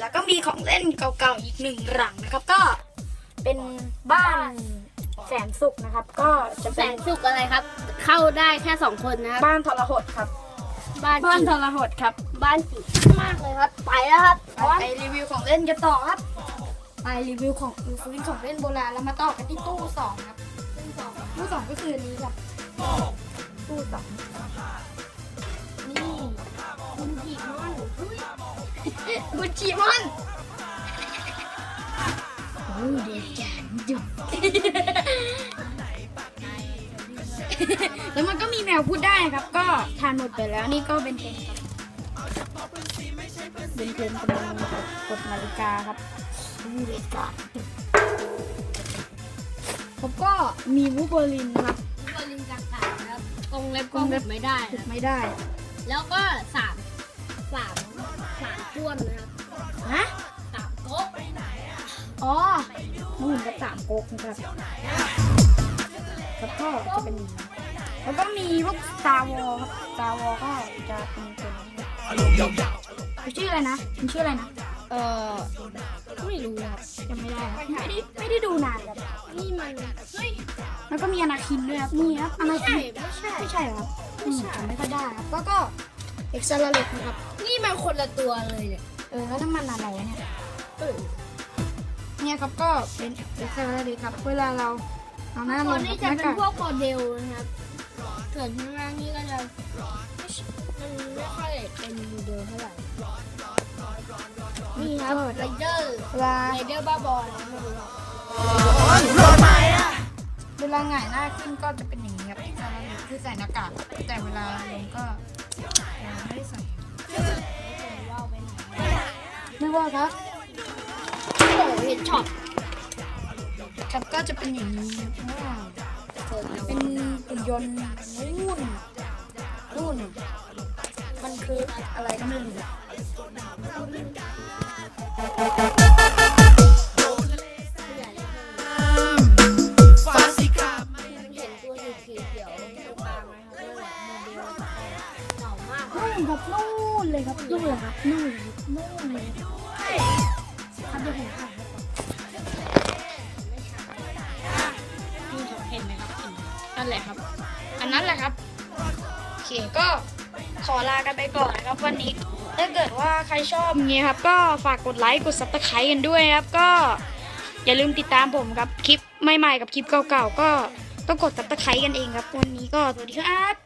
แล้วก็มีของเล่นเก่าๆอีกหนึ่งหลังนะครับ ก็เป็นบ้านแสนสุขนะครับ ก็จะแสเป็นนสุขอะไรครับ เข้าได้แค่สองคนนะครับ บ้านทรหดครับ บ้านบ้านจิ๋ทวรหดครับบ้านจิ๋วมากเลยครับ ไปแล้วครับไปรีวิวของเล่นกันต่อครับ ไปรีวิวของฟื้นของเล่นโบราณแล้วมาต่อกันที่ตู้สองครับตู้สองก็คืออันนี้ครับตู้สอง กุจิมอนโอ้เด็กแก่ดุแล้วมันก็มีแมวพูดได้ครับ ก็ทานหมดไปแล้วนี่ก็เป็นเทนครับเป็นเทนกำลังกดนาฬิกาครับนาฬิกาผมก็มีวูเบอร์ลินครับบรินกากาครับตรงเล็บก็หมดไม่ได้ถึนะงไม่ได้ แล้วก็สาม สามสามท่วนนะครับฮะสามโก๊กอ๋อนู่นกับสามก๊กนะครับแล้วก็จะเป็นอย่างนี้แล้วก็มีพวกซาวอครับซาวอก็จะเป็นเป็นมันชื่ออะไรนะมันชื่ออะไรนะ เออไม่รู้ครับจำไม่ได้ครับไม่ได้ไม่ได้ดูนานแล้วนี่มันเฮ้ยแล้วก็มีอนาคินด้วยครับนี่ครับอนาไม่คิใช่นไม่ใช่ไม่ใช่เหรอครับอืมจำไม่ค่อยได้ครับแล้วก็ เอ็กซ์ลาเล็กนะครับ นี่มันคนละตัวเลยเนี่ย เออ แล้วถ้ามันอะไรเนี่ยเออเนี่ยครับก็เป็นเอ็กซ์ลาเล็กครับ เวลาเราเอาหน้าลตัวงนี้กับจะหน้าเป็นกากพวกโมเดลนะครับส่วนข้างล่างนี่ก็จะมันไม่ค่อยเป็นโมเดลเท่าไหร่ นี่ครับไรเดอร์เวลาไรเดอร์บ้าบอลนะไม่รู้หรอกเวลาหงายหน้าขึ้นก็จะเป็นอย่างนี้ครับคือใส่หน้ากากแต่เวลา ครับโอ้โหเห็นช็อปครับก็จะเป็นอย่างนี้ครับเกิดแล้วเป็นหุ่นยนต์นู่นนู่นมันคืออะไรก็ไม่รู้ผู้ใหญ่เลยเห็นตัวสีเขียวเขียวตรงกลางไหมครับเก่ามากนู่นครับนู่นเลยครับนู่นเลยครับนู่นเลยครับนู่นเลย ครับเดี๋ยวผมถ่ายให้ก่อนนี่ครับเห็นไหมครับเห็นไหมนั่นแหละครับ อันนั้นแหละครับโอเคก็ขอลากันไปก่อนนะครับวันนี้ ถ้าเกิดว่าใครชอบเงี้ยครับ ก็ฝากกดไลค์กดซับสไครต์กันด้วยนะครับ ก็อย่าลืมติดตามผมครับคลิปใหม่ๆกับคลิปเก่าๆก็ต้องกดซับสไครต์กันเองครับ วันนี้ก็สวัสดีครับ